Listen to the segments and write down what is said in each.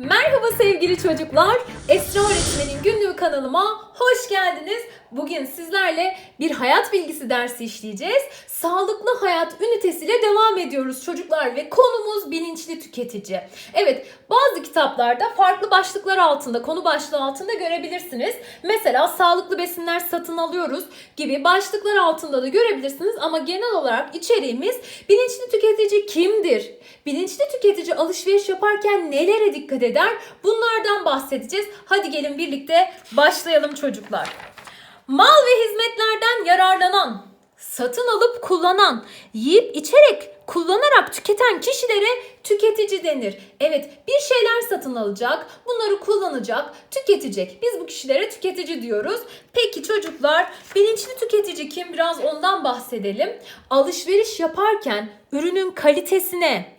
Merhaba sevgili çocuklar. Esra Öğretmen'in günlüğü kanalıma hoş geldiniz. Bugün sizlerle bir hayat bilgisi dersi işleyeceğiz. Sağlıklı hayat ünitesiyle devam ediyoruz çocuklar ve konumuz bilinçli tüketici. Evet, bazı kitaplarda farklı başlıklar altında, konu başlığı altında görebilirsiniz. Mesela sağlıklı besinler satın alıyoruz gibi başlıklar altında da görebilirsiniz ama genel olarak içeriğimiz bilinçli tüketici kimdir? Bilinçli tüketici alışveriş yaparken nelere dikkat eder? Bunlardan bahsedeceğiz. Hadi gelin birlikte başlayalım çocuklar. Mal ve hizmetlerden yararlanan, satın alıp kullanan, yiyip içerek kullanarak tüketen kişilere tüketici denir. Evet, bir şeyler satın alacak, bunları kullanacak, tüketecek. Biz bu kişilere tüketici diyoruz. Peki çocuklar, bilinçli tüketici kim? Biraz ondan bahsedelim. Alışveriş yaparken ürünün kalitesine,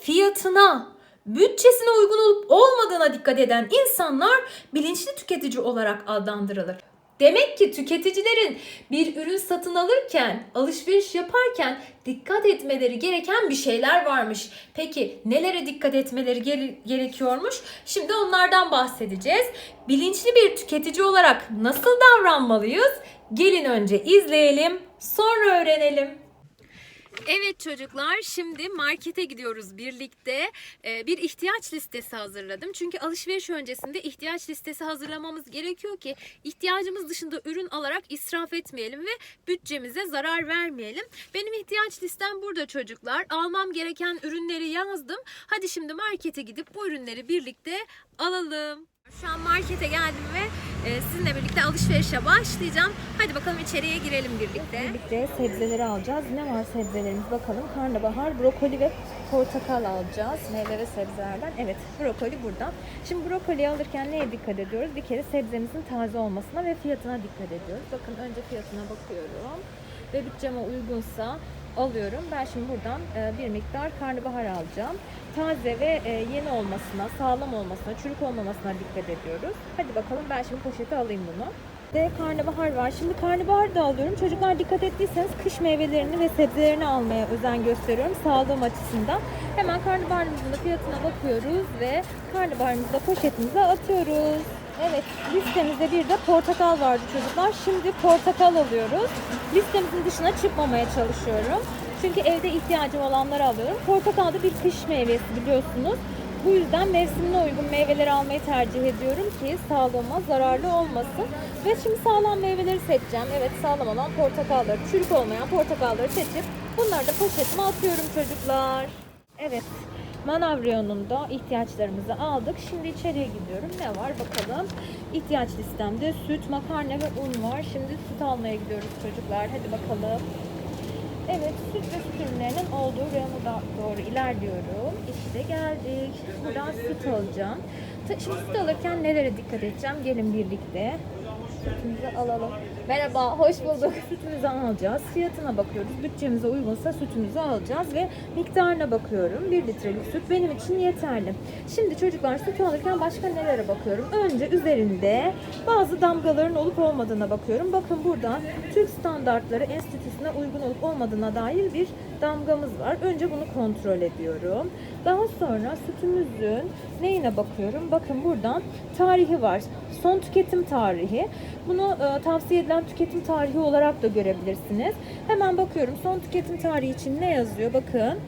fiyatına, bütçesine uygun olup olmadığına dikkat eden insanlar bilinçli tüketici olarak adlandırılır. Demek ki tüketicilerin bir ürün satın alırken, alışveriş yaparken dikkat etmeleri gereken bir şeyler varmış. Peki nelere dikkat etmeleri gere- gerekiyormuş? Şimdi onlardan bahsedeceğiz. Bilinçli bir tüketici olarak nasıl davranmalıyız? Gelin önce izleyelim, sonra öğrenelim. Evet çocuklar şimdi markete gidiyoruz birlikte. Ee, bir ihtiyaç listesi hazırladım. Çünkü alışveriş öncesinde ihtiyaç listesi hazırlamamız gerekiyor ki ihtiyacımız dışında ürün alarak israf etmeyelim ve bütçemize zarar vermeyelim. Benim ihtiyaç listem burada çocuklar. Almam gereken ürünleri yazdım. Hadi şimdi markete gidip bu ürünleri birlikte alalım. Şu an markete geldim ve e, sizinle birlikte alışverişe başlayacağım. Hadi bakalım içeriye girelim birlikte. Birlikte sebzeleri alacağız. Ne var sebzelerimiz bakalım. Karnabahar, brokoli ve portakal alacağız. Meyve ve sebzelerden. Evet brokoli burada. Şimdi brokoli alırken neye dikkat ediyoruz? Bir kere sebzemizin taze olmasına ve fiyatına dikkat ediyoruz. Bakın önce fiyatına bakıyorum. Ve bütçeme uygunsa alıyorum. Ben şimdi buradan e, bir miktar karnabahar alacağım. Taze ve e, yeni olmasına, sağlam olmasına, çürük olmamasına dikkat ediyoruz. Hadi bakalım ben şimdi poşete alayım bunu. De karnabahar var. Şimdi karnabahar da alıyorum. Çocuklar dikkat ettiyseniz kış meyvelerini ve sebzelerini almaya özen gösteriyorum sağlığım açısından. Hemen karnabaharımızın da fiyatına bakıyoruz ve karnabaharımızı da poşetimize atıyoruz. Evet, listemizde bir de portakal vardı çocuklar. Şimdi portakal alıyoruz. Listemizin dışına çıkmamaya çalışıyorum. Çünkü evde ihtiyacım olanları alıyorum. Portakal da bir kış meyvesi biliyorsunuz. Bu yüzden mevsimine uygun meyveleri almayı tercih ediyorum ki sağlığıma zararlı olmasın. Ve şimdi sağlam meyveleri seçeceğim. Evet sağlam olan portakalları, çürük olmayan portakalları seçip bunları da poşetime atıyorum çocuklar. Evet manav reyonunda ihtiyaçlarımızı aldık. Şimdi içeriye gidiyorum. Ne var bakalım. İhtiyaç listemde süt, makarna ve un var. Şimdi süt almaya gidiyoruz çocuklar. Hadi bakalım. Evet, süt ve süt ürünlerinin olduğu reyona doğru ilerliyorum. İşte geldik. Buradan süt alacağım. Şimdi süt alırken nelere dikkat edeceğim? Gelin birlikte. Sütümüzü alalım. Merhaba, hoş bulduk. Sütümüzü alacağız. Fiyatına bakıyoruz. Bütçemize uygunsa sütümüzü alacağız ve miktarına bakıyorum. 1 litrelik süt benim için yeterli. Şimdi çocuklar süt alırken başka nelere bakıyorum? Önce üzerinde bazı damgaların olup olmadığına bakıyorum. Bakın burada Türk Standartları Enstitüsü'ne uygun olup olmadığına dair bir damgamız var. Önce bunu kontrol ediyorum. Daha sonra sütümüzün neyine bakıyorum? Bakın buradan tarihi var. Son tüketim tarihi. Bunu e, tavsiye edilen tüketim tarihi olarak da görebilirsiniz. Hemen bakıyorum son tüketim tarihi için ne yazıyor? Bakın.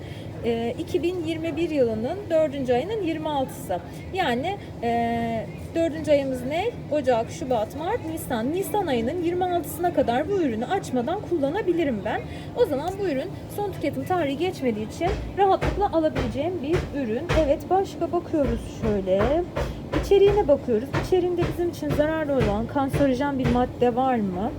e, 2021 yılının 4. ayının 26'sı. Yani e, 4. ayımız ne? Ocak, Şubat, Mart, Nisan. Nisan ayının 26'sına kadar bu ürünü açmadan kullanabilirim ben. O zaman bu ürün son tüketim tarihi geçmediği için rahatlıkla alabileceğim bir ürün. Evet başka bakıyoruz şöyle. İçeriğine bakıyoruz. İçeriğinde bizim için zararlı olan kanserojen bir madde var mı?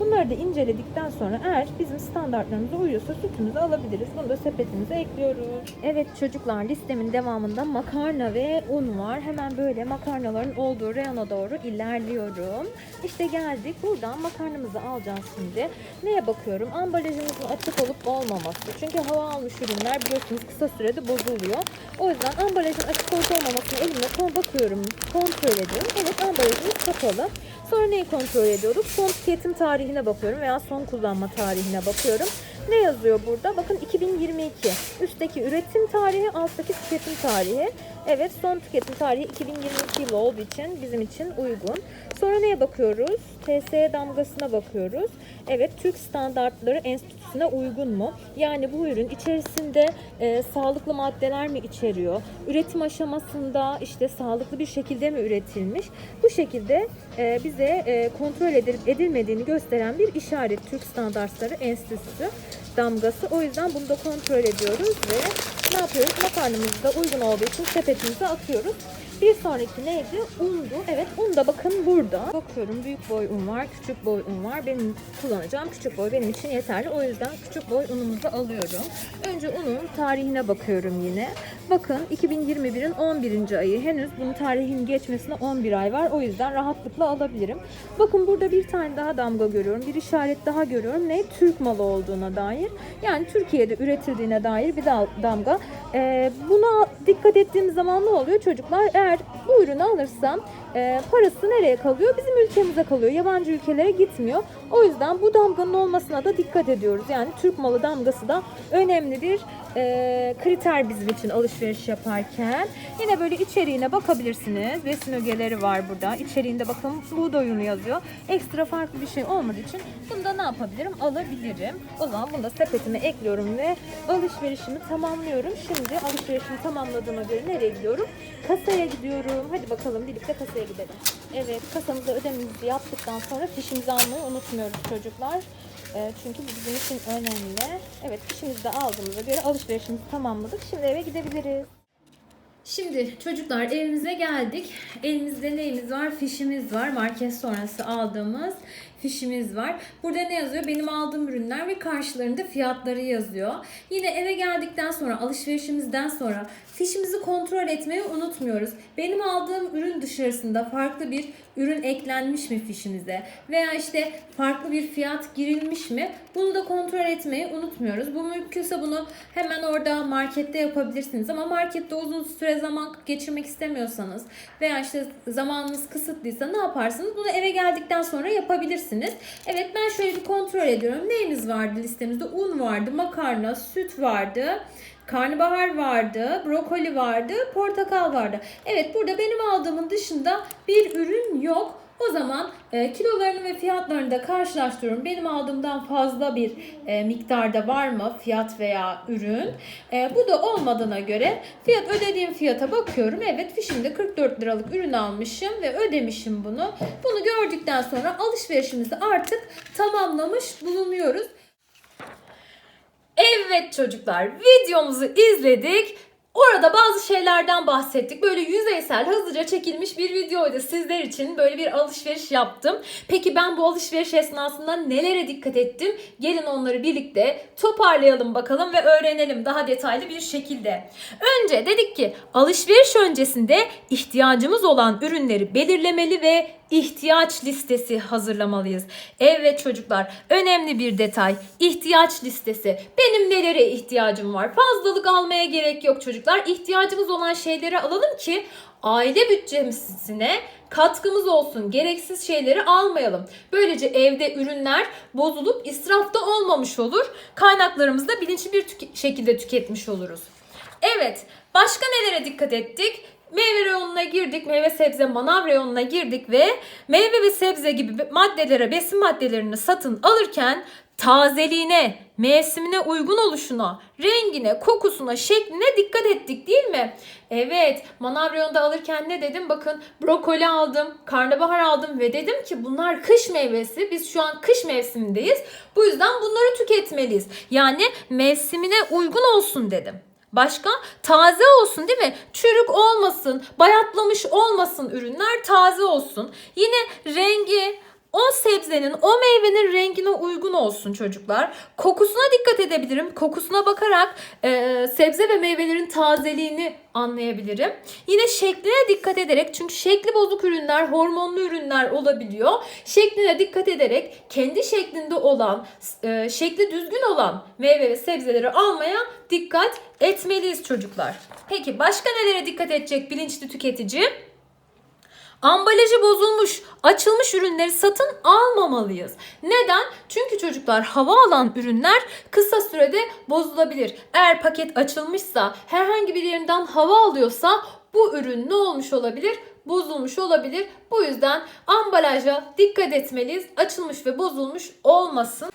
Bunları da inceledikten sonra eğer bizim standartlarımıza uyuyorsa sütümüzü alabiliriz. Bunu da sepetimize ekliyoruz. Evet çocuklar listemin devamında makarna ve un var. Hemen böyle makarnaların olduğu reyona doğru ilerliyorum. İşte geldik. Buradan makarnamızı alacağız şimdi. Neye bakıyorum? Ambalajımızın açık olup olmaması. Çünkü hava almış ürünler biliyorsunuz kısa sürede bozuluyor. O yüzden ambalajın açık olup olmamasını elimle bakıyorum, kontrol ediyorum. Evet ambalajımız kapalı. Sonra neyi kontrol ediyorduk? Son tüketim tarihine bakıyorum veya son kullanma tarihine bakıyorum. Ne yazıyor burada? Bakın 2022. Üstteki üretim tarihi, alttaki tüketim tarihi. Evet son tüketim tarihi 2022 yılı olduğu için bizim için uygun. Sonra neye bakıyoruz? TSE damgasına bakıyoruz. Evet Türk Standartları Enstitüsü'ne uygun mu? Yani bu ürün içerisinde e, sağlıklı maddeler mi içeriyor? Üretim aşamasında işte sağlıklı bir şekilde mi üretilmiş? Bu şekilde e, bize e, kontrol edilip edilmediğini gösteren bir işaret Türk Standartları Enstitüsü damgası. O yüzden bunu da kontrol ediyoruz ve ne yapıyoruz? Makarnamızı da uygun olduğu için sepetimize atıyoruz. Bir sonraki neydi? Undu. Evet un da bakın burada. Bakıyorum büyük boy un var, küçük boy un var. Benim kullanacağım küçük boy benim için yeterli. O yüzden küçük boy unumuzu alıyorum. Önce unun tarihine bakıyorum yine. Bakın 2021'in 11. ayı. Henüz bunun tarihinin geçmesine 11 ay var. O yüzden rahatlıkla alabilirim. Bakın burada bir tane daha damga görüyorum. Bir işaret daha görüyorum. Ne? Türk malı olduğuna dair. Yani Türkiye'de üretildiğine dair bir da- damga. Ee, buna dikkat ettiğimiz zaman ne oluyor çocuklar? Eğer bu ürünü alırsam e, parası nereye kalıyor? Bizim ülkemize kalıyor. Yabancı ülkelere gitmiyor. O yüzden bu damganın olmasına da dikkat ediyoruz. Yani Türk malı damgası da önemli bir e, kriter bizim için alışveriş yaparken. Yine böyle içeriğine bakabilirsiniz. Besin ögeleri var burada. İçeriğinde bakın buğday unu yazıyor. Ekstra farklı bir şey olmadığı için bunu da ne yapabilirim? Alabilirim. O zaman bunu da sepetime ekliyorum ve alışverişimi tamamlıyorum. Şimdi alışverişimi tamamladığıma göre nereye gidiyorum? Kasaya gidiyorum. Hadi bakalım birlikte kasaya gidelim. Evet kasamızda ödememizi yaptıktan sonra fişimizi almayı unutmuyoruz çocuklar. Ee, çünkü bu bizim için önemli. Evet fişimizi de aldığımıza göre alışverişimizi tamamladık. Şimdi eve gidebiliriz. Şimdi çocuklar evimize geldik. Elimizde neyimiz var? Fişimiz var. Market sonrası aldığımız fişimiz var. Burada ne yazıyor? Benim aldığım ürünler ve karşılarında fiyatları yazıyor. Yine eve geldikten sonra alışverişimizden sonra fişimizi kontrol etmeyi unutmuyoruz. Benim aldığım ürün dışarısında farklı bir ürün eklenmiş mi fişimize veya işte farklı bir fiyat girilmiş mi? Bunu da kontrol etmeyi unutmuyoruz. Bu mümkünse bunu hemen orada markette yapabilirsiniz ama markette uzun süre zaman geçirmek istemiyorsanız veya işte zamanınız kısıtlıysa ne yaparsınız? Bunu eve geldikten sonra yapabilirsiniz. Evet ben şöyle bir kontrol ediyorum. Neyimiz vardı listemizde? Un vardı, makarna, süt vardı. Karnabahar vardı, brokoli vardı, portakal vardı. Evet burada benim aldığımın dışında bir ürün yok. O zaman e, kilolarını ve fiyatlarını da karşılaştırıyorum. Benim aldığımdan fazla bir e, miktarda var mı fiyat veya ürün? E, bu da olmadığına göre fiyat ödediğim fiyata bakıyorum. Evet fişimde 44 liralık ürün almışım ve ödemişim bunu. Bunu gördükten sonra alışverişimizi artık tamamlamış bulunuyoruz. Evet çocuklar videomuzu izledik. Orada bazı şeylerden bahsettik. Böyle yüzeysel, hızlıca çekilmiş bir videoydu. Sizler için böyle bir alışveriş yaptım. Peki ben bu alışveriş esnasında nelere dikkat ettim? Gelin onları birlikte toparlayalım bakalım ve öğrenelim daha detaylı bir şekilde. Önce dedik ki alışveriş öncesinde ihtiyacımız olan ürünleri belirlemeli ve ihtiyaç listesi hazırlamalıyız. Evet çocuklar önemli bir detay. İhtiyaç listesi. Benim nelere ihtiyacım var? Fazlalık almaya gerek yok çocuklar. İhtiyacımız olan şeyleri alalım ki aile bütçesine katkımız olsun. Gereksiz şeyleri almayalım. Böylece evde ürünler bozulup israfta olmamış olur. Kaynaklarımızı da bilinçli bir tüke- şekilde tüketmiş oluruz. Evet, başka nelere dikkat ettik? Meyve reyonuna girdik, meyve sebze manav reyonuna girdik ve meyve ve sebze gibi maddelere, besin maddelerini satın alırken tazeliğine, mevsimine uygun oluşuna, rengine, kokusuna, şekline dikkat ettik değil mi? Evet, manav reyonda alırken ne dedim? Bakın brokoli aldım, karnabahar aldım ve dedim ki bunlar kış meyvesi. Biz şu an kış mevsimindeyiz. Bu yüzden bunları tüketmeliyiz. Yani mevsimine uygun olsun dedim. Başka? Taze olsun değil mi? Çürük olmasın, bayatlamış olmasın ürünler taze olsun. Yine rengi o sebzenin, o meyvenin rengine uygun olsun çocuklar. Kokusuna dikkat edebilirim. Kokusuna bakarak e, sebze ve meyvelerin tazeliğini anlayabilirim. Yine şekline dikkat ederek çünkü şekli bozuk ürünler, hormonlu ürünler olabiliyor. Şekline dikkat ederek kendi şeklinde olan, e, şekli düzgün olan meyve ve sebzeleri almaya dikkat etmeliyiz çocuklar. Peki başka nelere dikkat edecek bilinçli tüketici? Ambalajı bozulmuş, açılmış ürünleri satın almamalıyız. Neden? Çünkü çocuklar hava alan ürünler kısa sürede bozulabilir. Eğer paket açılmışsa, herhangi bir yerinden hava alıyorsa bu ürün ne olmuş olabilir? Bozulmuş olabilir. Bu yüzden ambalaja dikkat etmeliyiz. Açılmış ve bozulmuş olmasın.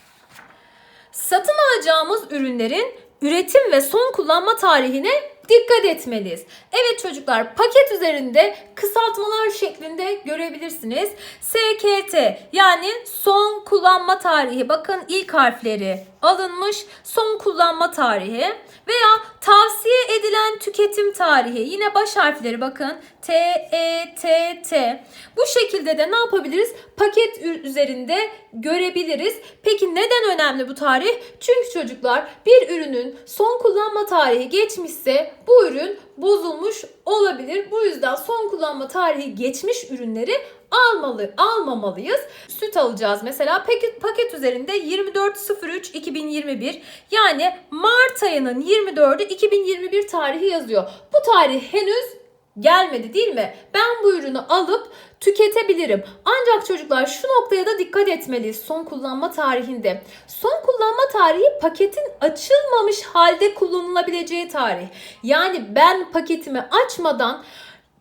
Satın alacağımız ürünlerin üretim ve son kullanma tarihine dikkat etmeliyiz. Evet çocuklar paket üzerinde kısaltmalar şeklinde görebilirsiniz. SKT yani son kullanma tarihi. Bakın ilk harfleri alınmış son kullanma tarihi veya tavsiye edilen tüketim tarihi. Yine baş harfleri bakın T E T T. Bu şekilde de ne yapabiliriz? Paket üzerinde görebiliriz. Peki neden önemli bu tarih? Çünkü çocuklar bir ürünün son kullanma tarihi geçmişse bu ürün bozulmuş olabilir. Bu yüzden son kullanma tarihi geçmiş ürünleri almalı almamalıyız. Süt alacağız mesela paket paket üzerinde 24.03.2021 yani Mart ayının 24'ü 2021 tarihi yazıyor. Bu tarih henüz gelmedi değil mi? Ben bu ürünü alıp tüketebilirim. Ancak çocuklar şu noktaya da dikkat etmeliyiz son kullanma tarihinde. Son kullanma tarihi paketin açılmamış halde kullanılabileceği tarih. Yani ben paketimi açmadan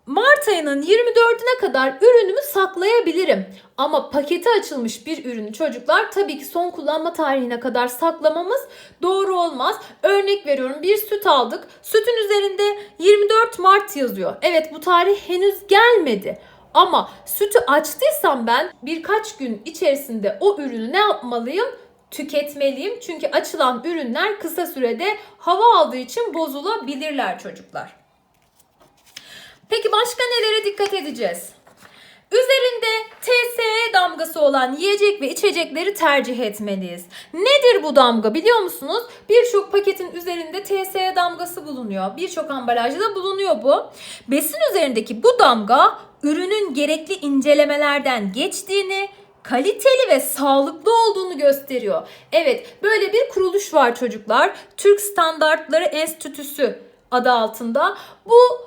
Mart ayının 24'üne kadar ürünümü saklayabilirim. Ama paketi açılmış bir ürünü çocuklar tabii ki son kullanma tarihine kadar saklamamız doğru olmaz. Örnek veriyorum bir süt aldık. Sütün üzerinde 24 Mart yazıyor. Evet bu tarih henüz gelmedi. Ama sütü açtıysam ben birkaç gün içerisinde o ürünü ne yapmalıyım? Tüketmeliyim. Çünkü açılan ürünler kısa sürede hava aldığı için bozulabilirler çocuklar. Peki başka nelere dikkat edeceğiz? Üzerinde TSE damgası olan yiyecek ve içecekleri tercih etmeliyiz. Nedir bu damga biliyor musunuz? Birçok paketin üzerinde TSE damgası bulunuyor. Birçok ambalajda bulunuyor bu. Besin üzerindeki bu damga ürünün gerekli incelemelerden geçtiğini, kaliteli ve sağlıklı olduğunu gösteriyor. Evet, böyle bir kuruluş var çocuklar. Türk Standartları Enstitüsü adı altında. Bu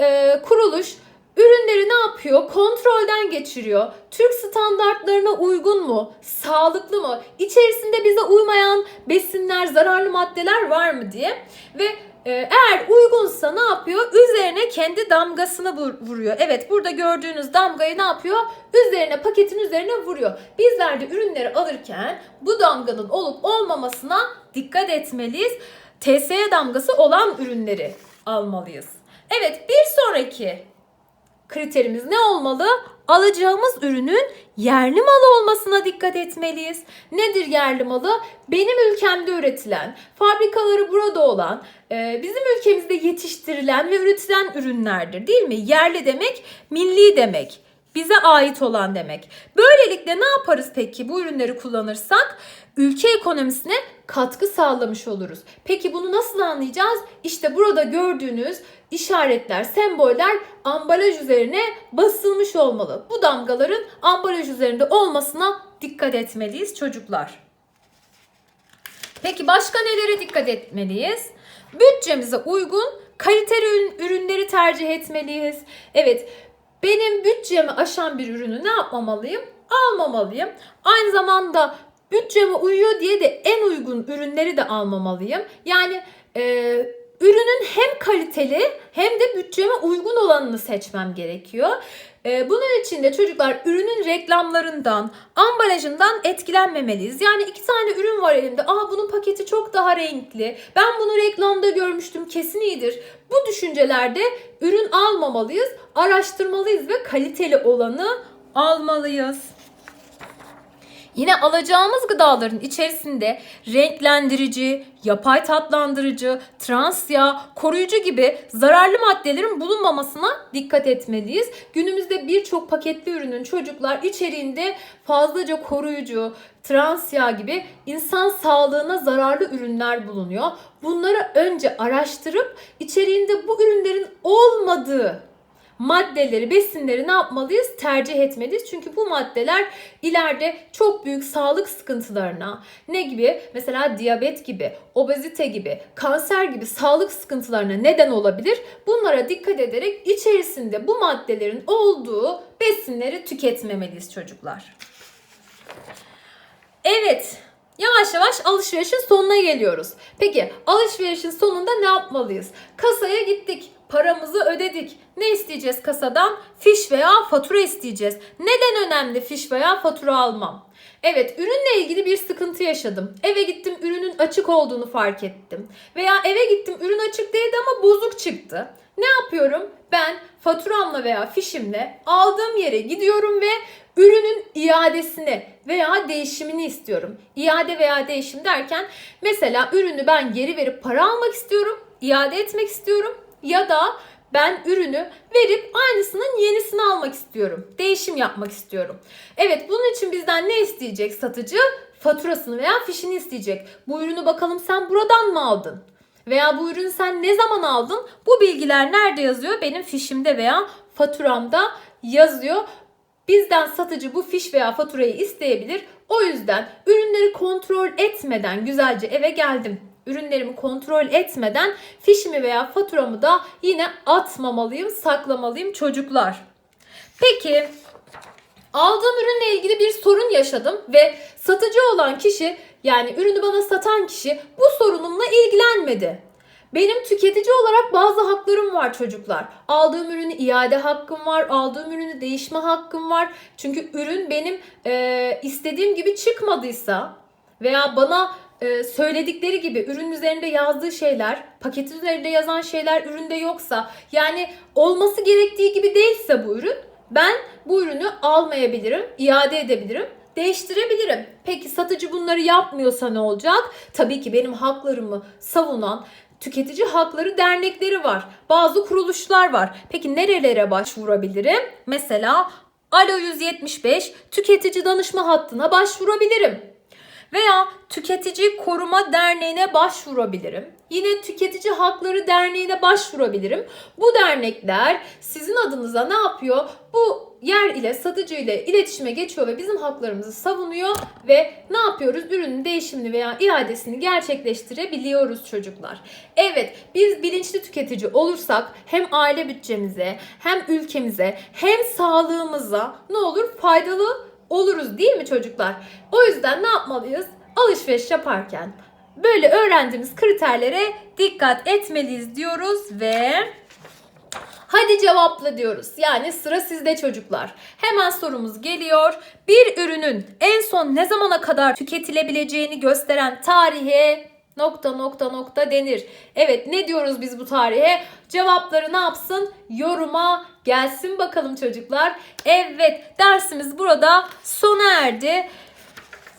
e, kuruluş ürünleri ne yapıyor? Kontrolden geçiriyor. Türk standartlarına uygun mu? Sağlıklı mı? İçerisinde bize uymayan besinler, zararlı maddeler var mı diye ve e, eğer uygunsa ne yapıyor? Üzerine kendi damgasını vur- vuruyor. Evet burada gördüğünüz damgayı ne yapıyor? Üzerine paketin üzerine vuruyor. Bizler de ürünleri alırken bu damganın olup olmamasına dikkat etmeliyiz. TSE damgası olan ürünleri almalıyız. Evet bir sonraki kriterimiz ne olmalı? Alacağımız ürünün yerli malı olmasına dikkat etmeliyiz. Nedir yerli malı? Benim ülkemde üretilen, fabrikaları burada olan, e, bizim ülkemizde yetiştirilen ve üretilen ürünlerdir değil mi? Yerli demek milli demek. Bize ait olan demek. Böylelikle ne yaparız peki bu ürünleri kullanırsak? Ülke ekonomisine katkı sağlamış oluruz. Peki bunu nasıl anlayacağız? İşte burada gördüğünüz işaretler, semboller ambalaj üzerine basılmış olmalı. Bu damgaların ambalaj üzerinde olmasına dikkat etmeliyiz çocuklar. Peki başka nelere dikkat etmeliyiz? Bütçemize uygun kaliteli ürün- ürünleri tercih etmeliyiz. Evet, benim bütçemi aşan bir ürünü ne yapmamalıyım? Almamalıyım. Aynı zamanda bütçeme uyuyor diye de en uygun ürünleri de almamalıyım. Yani e, ürünün hem kaliteli hem de bütçeme uygun olanını seçmem gerekiyor. E, bunun için de çocuklar ürünün reklamlarından, ambalajından etkilenmemeliyiz. Yani iki tane ürün var elimde. Aa bunun paketi çok daha renkli. Ben bunu reklamda görmüştüm kesin iyidir. Bu düşüncelerde ürün almamalıyız, araştırmalıyız ve kaliteli olanı almalıyız. Yine alacağımız gıdaların içerisinde renklendirici, yapay tatlandırıcı, trans yağ, koruyucu gibi zararlı maddelerin bulunmamasına dikkat etmeliyiz. Günümüzde birçok paketli ürünün çocuklar içeriğinde fazlaca koruyucu, trans yağ gibi insan sağlığına zararlı ürünler bulunuyor. Bunları önce araştırıp içeriğinde bu ürünlerin olmadığı maddeleri, besinleri ne yapmalıyız? Tercih etmeliyiz. Çünkü bu maddeler ileride çok büyük sağlık sıkıntılarına, ne gibi? Mesela diyabet gibi, obezite gibi, kanser gibi sağlık sıkıntılarına neden olabilir. Bunlara dikkat ederek içerisinde bu maddelerin olduğu besinleri tüketmemeliyiz çocuklar. Evet, Yavaş yavaş alışverişin sonuna geliyoruz. Peki alışverişin sonunda ne yapmalıyız? Kasaya gittik. Paramızı ödedik. Ne isteyeceğiz kasadan? Fiş veya fatura isteyeceğiz. Neden önemli fiş veya fatura almam? Evet, ürünle ilgili bir sıkıntı yaşadım. Eve gittim, ürünün açık olduğunu fark ettim. Veya eve gittim, ürün açık değildi ama bozuk çıktı. Ne yapıyorum? Ben faturamla veya fişimle aldığım yere gidiyorum ve ürünün iadesini veya değişimini istiyorum. İade veya değişim derken mesela ürünü ben geri verip para almak istiyorum, iade etmek istiyorum ya da ben ürünü verip aynısının yenisini almak istiyorum. Değişim yapmak istiyorum. Evet bunun için bizden ne isteyecek satıcı? Faturasını veya fişini isteyecek. Bu ürünü bakalım sen buradan mı aldın? Veya bu ürünü sen ne zaman aldın? Bu bilgiler nerede yazıyor? Benim fişimde veya faturamda yazıyor. Bizden satıcı bu fiş veya faturayı isteyebilir. O yüzden ürünleri kontrol etmeden güzelce eve geldim. Ürünlerimi kontrol etmeden fişimi veya faturamı da yine atmamalıyım, saklamalıyım çocuklar. Peki aldığım ürünle ilgili bir sorun yaşadım ve satıcı olan kişi yani ürünü bana satan kişi bu sorunumla ilgilenmedi. Benim tüketici olarak bazı haklarım var çocuklar. Aldığım ürünü iade hakkım var, aldığım ürünü değişme hakkım var. Çünkü ürün benim e, istediğim gibi çıkmadıysa veya bana e, söyledikleri gibi ürün üzerinde yazdığı şeyler, paket üzerinde yazan şeyler üründe yoksa, yani olması gerektiği gibi değilse bu ürün, ben bu ürünü almayabilirim, iade edebilirim değiştirebilirim. Peki satıcı bunları yapmıyorsa ne olacak? Tabii ki benim haklarımı savunan tüketici hakları dernekleri var. Bazı kuruluşlar var. Peki nerelere başvurabilirim? Mesela Alo 175 tüketici danışma hattına başvurabilirim. Veya Tüketici Koruma Derneği'ne başvurabilirim. Yine Tüketici Hakları Derneği'ne başvurabilirim. Bu dernekler sizin adınıza ne yapıyor? Bu yer ile satıcı ile iletişime geçiyor ve bizim haklarımızı savunuyor ve ne yapıyoruz? Ürünün değişimini veya iadesini gerçekleştirebiliyoruz çocuklar. Evet, biz bilinçli tüketici olursak hem aile bütçemize, hem ülkemize, hem sağlığımıza ne olur? Faydalı oluruz değil mi çocuklar? O yüzden ne yapmalıyız? Alışveriş yaparken böyle öğrendiğimiz kriterlere dikkat etmeliyiz diyoruz ve hadi cevapla diyoruz. Yani sıra sizde çocuklar. Hemen sorumuz geliyor. Bir ürünün en son ne zamana kadar tüketilebileceğini gösteren tarihe nokta nokta nokta denir. Evet ne diyoruz biz bu tarihe? Cevapları ne yapsın? Yoruma gelsin bakalım çocuklar. Evet dersimiz burada sona erdi.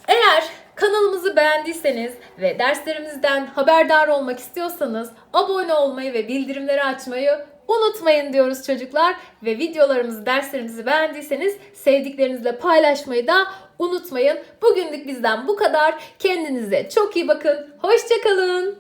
Eğer kanalımızı beğendiyseniz ve derslerimizden haberdar olmak istiyorsanız abone olmayı ve bildirimleri açmayı unutmayın diyoruz çocuklar. Ve videolarımızı, derslerimizi beğendiyseniz sevdiklerinizle paylaşmayı da unutmayın. Bugünlük bizden bu kadar. Kendinize çok iyi bakın. Hoşçakalın.